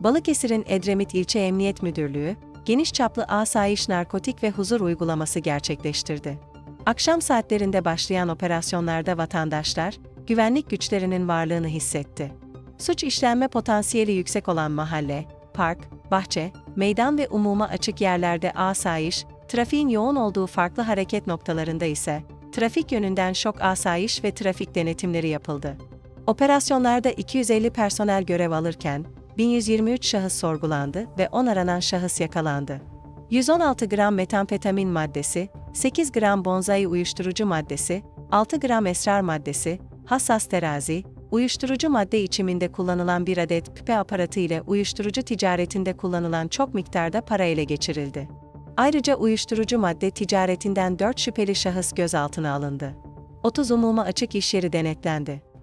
Balıkesir'in Edremit İlçe Emniyet Müdürlüğü, geniş çaplı asayiş narkotik ve huzur uygulaması gerçekleştirdi. Akşam saatlerinde başlayan operasyonlarda vatandaşlar, güvenlik güçlerinin varlığını hissetti. Suç işlenme potansiyeli yüksek olan mahalle, park, bahçe, meydan ve umuma açık yerlerde asayiş, trafiğin yoğun olduğu farklı hareket noktalarında ise trafik yönünden şok asayiş ve trafik denetimleri yapıldı. Operasyonlarda 250 personel görev alırken 1123 şahıs sorgulandı ve 10 aranan şahıs yakalandı. 116 gram metamfetamin maddesi, 8 gram bonzai uyuşturucu maddesi, 6 gram esrar maddesi, hassas terazi, uyuşturucu madde içiminde kullanılan bir adet pipe aparatı ile uyuşturucu ticaretinde kullanılan çok miktarda para ele geçirildi. Ayrıca uyuşturucu madde ticaretinden 4 şüpheli şahıs gözaltına alındı. 30 umuma açık iş yeri denetlendi.